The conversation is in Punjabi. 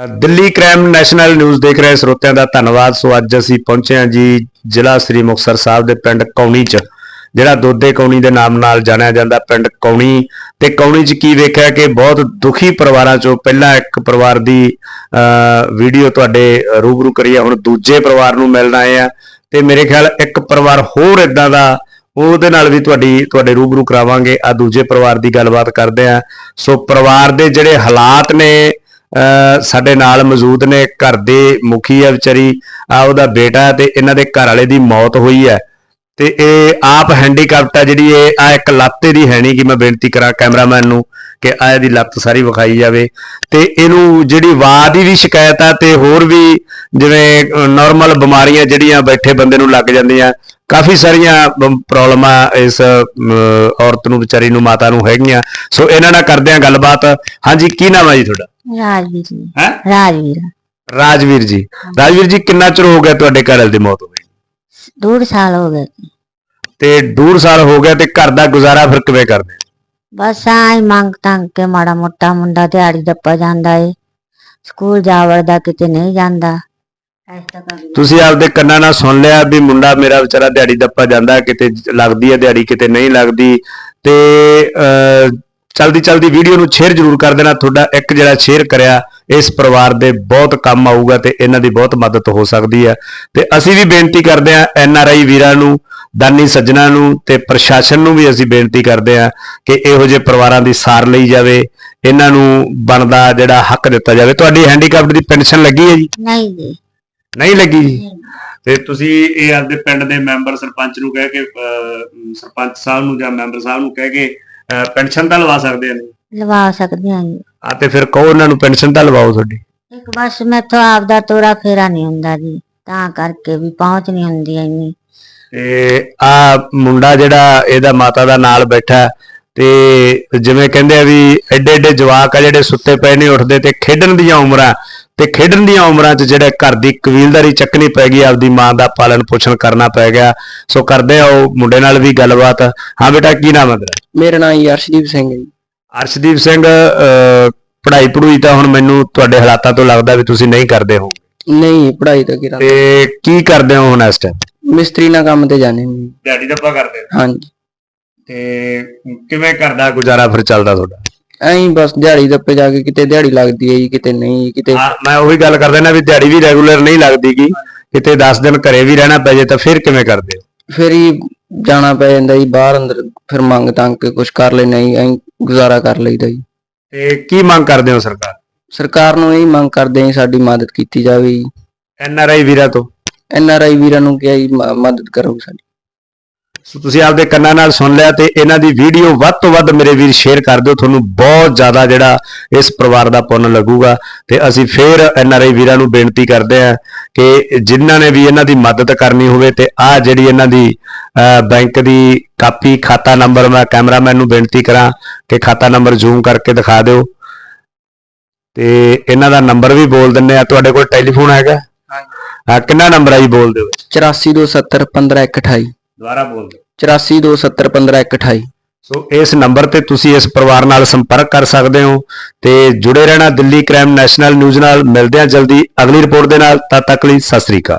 ਦਿੱਲੀ ਕ੍ਰਾਈਮ ਨੈਸ਼ਨਲ ਨਿਊਜ਼ ਦੇਖ ਰਹੇ ਸਰੋਤਿਆਂ ਦਾ ਧੰਨਵਾਦ। ਸੋ ਅੱਜ ਅਸੀਂ ਪਹੁੰਚੇ ਹਾਂ ਜੀ ਜ਼ਿਲ੍ਹਾ ਸ੍ਰੀ ਮੁਕਤਸਰ ਸਾਹਿਬ ਦੇ ਪਿੰਡ ਕੌਣੀ ਚ ਜਿਹੜਾ ਦੋਦੇ ਕੌਣੀ ਦੇ ਨਾਮ ਨਾਲ ਜਾਣਿਆ ਜਾਂਦਾ ਪਿੰਡ ਕੌਣੀ। ਤੇ ਕੌਣੀ ਚ ਕੀ ਵੇਖਿਆ ਕਿ ਬਹੁਤ ਦੁਖੀ ਪਰਿਵਾਰਾਂ ਚੋਂ ਪਹਿਲਾਂ ਇੱਕ ਪਰਿਵਾਰ ਦੀ ਅਹ, ਵੀਡੀਓ ਤੁਹਾਡੇ ਰੂਬਰੂ ਕਰੀ ਆ ਹੁਣ ਦੂਜੇ ਪਰਿਵਾਰ ਨੂੰ ਮਿਲਣ ਆਏ ਆ। ਤੇ ਮੇਰੇ ਖਿਆਲ ਇੱਕ ਪਰਿਵਾਰ ਹੋਰ ਇਦਾਂ ਦਾ ਉਹਦੇ ਨਾਲ ਵੀ ਤੁਹਾਡੀ ਤੁਹਾਡੇ ਰੂਬਰੂ ਕਰਾਵਾਂਗੇ। ਆ ਦੂਜੇ ਪਰਿਵਾਰ ਦੀ ਗੱਲਬਾਤ ਕਰਦੇ ਆ। ਸੋ ਪਰਿਵਾਰ ਦੇ ਜਿਹੜੇ ਹਾਲਾਤ ਨੇ ਸਾਡੇ ਨਾਲ ਮੌਜੂਦ ਨੇ ਘਰ ਦੇ ਮੁਖੀ ਹੈ ਵਿਚਾਰੀ, ਆ ਉਹਦਾ ਬੇਟਾ ਤੇ ਇਹਨਾਂ ਦੇ ਘਰ ਵਾਲੇ ਦੀ ਮੌਤ ਹੋਈ ਹੈ ਤੇ ਇਹ ਆਪ ਹੈਂਡੀਕੈਪਟ ਹੈ ਜਿਹੜੀ ਇਹ, ਆ ਇੱਕ ਲੱਤ ਦੀ ਹੈ ਨਹੀਂ ਕਿ ਮੈਂ ਬੇਨਤੀ ਕਰਾਂ ਕੈਮਰਾਮੈਨ ਨੂੰ ਕਿ ਆ ਇਹਦੀ ਲੱਤ ਸਾਰੀ ਵਿਖਾਈ ਜਾਵੇ। ਤੇ ਇਹਨੂੰ ਜਿਹੜੀ ਵਾਹ ਦੀ ਵੀ ਸ਼ਿਕਾਇਤ ਆ ਤੇ ਹੋਰ ਵੀ ਜਿਵੇਂ ਨਾਰਮਲ ਬਿਮਾਰੀਆਂ ਜਿਹੜੀਆਂ ਬੈਠੇ ਬੰਦੇ ਨੂੰ ਲੱਗ ਜਾਂਦੀਆਂ ਕਾਫੀ ਸਾਰੀਆਂ ਪ੍ਰੋਬਲਮਾਂ ਇਸ ਔਰਤ ਨੂੰ ਵਿਚਾਰੀ ਨੂੰ ਮਾਤਾ ਨੂੰ ਹੈਗੀਆਂ। ਸੋ ਇਹਨਾਂ ਨਾਲ ਕਰਦੇ ਆ ਗੱਲਬਾਤ। ਹਾਂਜੀ ਕੀ ਨਾਮ ਹੈ ਜੀ ਤੁਹਾਡਾ? ਰਾਜਵੀਰ ਜੀ। ਹੈ? ਰਾਜਵੀਰ। ਰਾਜਵੀਰ ਜੀ। ਰਾਜਵੀਰ ਜੀ ਕਿੰਨਾ ਚਿਰ ਹੋ ਗਿਆ ਤੁਹਾਡੇ ਘਰ ਵਾਲੇ ਦੀ ਮੌਤ ਹੋ ਗਈ? ਡੂਢ ਸਾਲ ਹੋ ਗਏ। ਤੇ ਡੂਢ ਸਾਲ ਹੋ ਗਿਆ ਤੇ ਘਰ ਦਾ ਗੁਜ਼ਾਰਾ ਫਿਰ ਕਿਵੇਂ ਕਰਦੇ? ਬਸ ਆਈ ਮੰਗ ਤੰਗ ਕੇ ਮਾੜਾ ਮੋਟਾ ਮੁੰਡਾ ਦਿਹਾੜੀ ਦੱਪਾ ਜਾਂਦਾ ਏ। ਸਕੂਲ ਜਾ ਵੜਦਾ ਕਿਤੇ ਨਹੀਂ ਜਾਂਦਾ। ਤੁਸੀਂ ਆਪਦੇ ਕੰਨਾਂ ਨਾਲ ਸੁਣ ਲਿਆ ਵੀ ਮੁੰਡਾ ਮੇਰਾ ਵਿਚਾਰਾ ਦਿਹਾੜੀ ਦੱਪਾ ਜਾਂਦਾ ਕਿਤੇ ਲੱਗਦੀ ਹੈ ਦਿਹਾੜੀ ਕਿਤੇ ਨਹੀਂ ਲੱਗਦੀ। ਤੇ ਚਲਦੀ ਚਲਦੀ ਵੀਡੀਓ ਨੂੰ ਸ਼ੇਅਰ ਜ਼ਰੂਰ ਕਰ ਦੇਣਾ ਤੁਹਾਡਾ ਇੱਕ ਜਿਹੜਾ ਸ਼ੇਅਰ ਕਰਿਆ ਇਸ ਪਰਿਵਾਰ ਦੇ ਬਹੁਤ ਕੰਮ ਆਊਗਾ ਤੇ ਇਹਨਾਂ ਦੀ ਬਹੁਤ ਮਦਦ ਹੋ ਸਕਦੀ ਹੈ। ਤੇ ਅਸੀਂ ਵੀ ਬੇਨਤੀ ਕਰਦੇ ਹਾਂ ਐਨ ਆਰ ਆਈ ਵੀਰਾਂ ਨੂੰ ਦਾਨੀ ਸੱਜਣਾ ਨੂੰ ਤੇ ਪ੍ਰਸ਼ਾਸਨ ਨੂੰ ਵੀ ਅਸੀਂ ਬੇਨਤੀ ਕਰਦੇ ਹਾਂ ਕਿ ਇਹੋ ਜਿਹੇ ਪਰਿਵਾਰਾਂ ਦੀ ਸਾਰ ਲਈ ਜਾਵੇ। ਇਹਨਾਂ ਨੂੰ ਬਣਦਾ ਜਿਹੜਾ ਹੱਕ ਦਿੱਤਾ ਜਾਵੇ। ਤੁਹਾਡੀ ਹੈਂਡੀਕੈਪਟ ਦੀ ਪੈਨਸ਼ਨ ਲੱਗੀ ਹੈ ਜੀ? ਨਹੀਂ ਜੀ। ਨਹੀਂ ਲੱਗੀ ਜੀ। ਤੇ ਤੁਸੀਂ ਇਹ ਆਪਦੇ ਪਿੰਡ ਦੇ ਮੈਂਬਰ ਸਰਪੰਚ ਨੂੰ ਕਹਿ ਕੇ ਅਹ, ਸਰਪੰਚ ਸਾਹਿਬ ਨੂੰ ਜਾਂ ਮੈਂਬਰ ਸਾਹਿਬ ਨੂੰ ਕਹਿ ਕੇ ਅਹ, ਪੈਨਸ਼ਨ ਤਾਂ ਲਵਾ ਸਕਦੇ ਆ? ਲਵਾ ਸਕਦੇ ਹਾਂ ਜੀ। ਆ ਤੇ ਫਿਰ ਕਹੋ ਉਹਨਾਂ ਨੂੰ ਪੈਨਸ਼ਨ ਤਾਂ ਲਵਾਓ ਤੁਹਾਡੀ। ਇੱਕ ਬਸ ਮੈਥੋਂ ਆਪਦਾ ਤੋਰਾ ਫੇਰਾ ਨਹੀਂ ਹੁੰਦਾ ਜੀ। ਤਾਂ ਕਰਕੇ ਵੀ ਪਹੁੰਚ ਨਹੀਂ ਹੁੰਦੀ ਇੰਨੀ। ਤੇ ਆ ਮੁੰਡਾ ਜਿਹੜਾ ਇਹਦਾ ਮਾਤਾ ਦਾ ਨਾਲ ਬੈਠਾ ਹੈ, ਤੇ ਜਿਵੇਂ ਕਹਿੰਦੇ ਆ ਵੀ ਐਡੇ ਐਡੇ ਜਵਾਕ ਆ ਜਿਹੜੇ ਸੁੱਤੇ ਪਏ ਨਹੀਂ ਉੱਠਦੇ ਤੇ ਖੇਡਣ ਦੀਆਂ ਉਮਰਾਂ। ਤੇ ਖੇਡਣ ਦੀਆਂ ਉਮਰਾਂ 'ਚ ਜਿਹੜੇ ਘਰ ਦੀ ਕਬੀਲਦਾਰੀ ਚੱਕਣੀ ਪੈ ਗਈ ਆਪਦੀ ਮਾਂ ਦਾ ਪਾਲਣ ਪੋਸ਼ਣ ਕਰਨਾ ਪੈ ਗਿਆ। ਸੋ ਕਰਦੇ ਆ ਉਹ ਮੁੰਡੇ ਨਾਲ ਵੀ ਗੱਲਬਾਤ। ਹਾਂ ਬੇਟਾ ਕੀ ਨਾਮ ਹੈ ਤੇਰਾ? ਮੇਰਾ ਨਾਮ ਜੀ ਅਰਸ਼ਦੀਪ ਸਿੰਘ ਹੈ ਜੀ। ਅਰਸ਼ਦੀਪ ਸਿੰਘ ਪੜ੍ਹਾਈ ਪੜੂਈ ਤਾਂ ਹੁਣ ਮੈਨੂੰ ਤੁਹਾਡੇ ਹਾਲਾਤਾਂ ਤੋਂ ਲੱਗਦਾ ਵੀ ਤੁਸੀਂ ਨਹੀਂ ਕਰਦੇ ਹੋ ਨਹੀਂ ਪੜ੍ਹਾਈ ਤਾਂ ਕਿਰਾ ਤੇ ਕੀ ਕਰਦੇ ਹੋ ਹੁਣ ਇਸ ਟਾਈਮ ਮਿਸਤਰੀ ਨਾਲ ਕੰਮ ਤੇ ਜਾਣੇ ਨੇ। ਦਿਹਾੜੀ ਦੱਪਾ ਕਰਦੇ ਹੋ ਹਾਂਜੀ। ਤੇ ਕਿਵੇਂ ਕਰਦਾ ਗੁਜ਼ਾਰਾ ਫਿਰ ਚੱਲਦਾ ਤੁਹਾਡਾ? ਐਂ ਬਸ ਦਿਹਾੜੀ ਦੱਪੇ ਜਾ ਕੇ ਕਿਤੇ ਦਿਹਾੜੀ ਲੱਗਦੀ ਹੈ ਜੀ ਕਿਤੇ ਨਹੀਂ ਕਿਤੇ ਹਾਂ ਮੈਂ ਉਹੀ ਗੱਲ ਕਰਦਾ ਨਾ ਵੀ ਦਿਹਾੜੀ ਵੀ ਰੈਗੂਲਰ ਨਹੀਂ ਲੱਗਦੀਗੀ ਕਿਤੇ 10 ਦਿਨ ਘਰੇ ਵੀ ਰਹਿਣਾ ਪੈ ਜੇ ਤਾਂ ਫਿਰ ਕਿਵੇਂ ਕਰਦੇ? ਹੋ ਫਿਰ ਹੀ ਜਾਣਾ ਪੈ ਜਾਂਦਾ ਜੀ ਬਾਹਰ ਅੰਦਰ ਫਿਰ ਮੰਗ ਤੰਗ ਕੇ ਕੁਝ ਕਰ ਲੈਣਾ ਜੀ ਐਂ ਗੁਜ਼ਾਰਾ ਕਰ ਲਈਦਾ ਜੀ। ਤੇ ਕੀ ਮੰਗ ਕਰਦੇ ਹੋ ਸਰਕਾਰ? ਸਰਕਾਰ ਨੂੰ ਇਹ ਮੰਗ ਕਰਦੇ ਹਾਂ ਸਾਡੀ ਮਦਦ ਕੀਤੀ ਜਾਵੇ ਜੀ। ਐਨ ਆਰ ਆਈ ਵੀਰਾਂ ਤੋਂ। ਐਨ ਆਰ ਆਈ ਵੀਰਾਂ ਨੂੰ ਕਿਹਾ ਜੀ ਮ- ਮਦਦ ਕਰੋ ਸਾਡੀ। ਸੋ ਤੁਸੀਂ ਆਪਦੇ ਕੰਨਾਂ ਨਾਲ ਸੁਣ ਲਿਆ ਤੇ ਇਹਨਾਂ ਦੀ ਵੀਡੀਓ ਵੱਧ ਤੋਂ ਵੱਧ ਮੇਰੇ ਵੀਰ ਸ਼ੇਅਰ ਕਰ ਦਿਓ। ਤੁਹਾਨੂੰ ਬਹੁਤ ਜ਼ਿਆਦਾ ਜਿਹੜਾ ਇਸ ਪਰਿਵਾਰ ਦਾ ਪੁੰਨ ਲੱਗੂਗਾ। ਤੇ ਅਸੀਂ ਫੇਰ ਐਨ ਆਰ ਆਈ ਵੀਰਾਂ ਨੂੰ ਬੇਨਤੀ ਕਰਦੇ ਹਾਂ ਕਿ ਜਿਨ੍ਹਾਂ ਨੇ ਵੀ ਇਹਨਾਂ ਦੀ ਮਦਦ ਕਰਨੀ ਹੋਵੇ ਤੇ ਆਹ ਜਿਹੜੀ ਇਹਨਾਂ ਦੀ ਬੈਂਕ ਦੀ ਕਾਪੀ ਖਾਤਾ ਨੰਬਰ ਮੈਂ ਕੈਮਰਾਮੈਨ ਨੂੰ ਬੇਨਤੀ ਕਰਾਂ ਕਿ ਖਾਤਾ ਨੰਬਰ ਜ਼ੂਮ ਕਰਕੇ ਦਿਖਾ ਦਿਓ। ਤੇ ਇਹਨਾਂ ਦਾ ਨੰਬਰ ਵੀ ਬੋਲ ਦਿੰਨੇ ਆ ਤੁਹਾਡੇ ਕੋਲ ਟੈਲੀਫੋਨ ਹੈਗਾ? ਹਾਂ ਕਿੰਨਾ ਨੰਬਰ ਆ ਜੀ ਬੋਲ ਦਿਓ? 8427 15128 ਦੁਬਾਰਾ ਬੋਲ ਦਿਓ। 8427 15128 ਸੋ ਇਸ ਨੰਬਰ ਤੇ ਤੁਸੀਂ ਇਸ ਪਰਿਵਾਰ ਨਾਲ ਸੰਪਰਕ ਕਰ ਸਕਦੇ ਹੋ ਤੇ ਜੁੜੇ ਰਹਿਣਾ ਦਿੱਲੀ ਕ੍ਰਾਈਮ ਨੈਸ਼ਨਲ ਨਿਊਜ਼ ਨਾਲ। ਮਿਲਦੇ ਹਾਂ ਜਲਦੀ ਅਗਲੀ ਰਿਪੋਰਟ ਦੇ ਨਾਲ। ਤਦ ਤੱਕ ਲਈ Sat Sri Akal.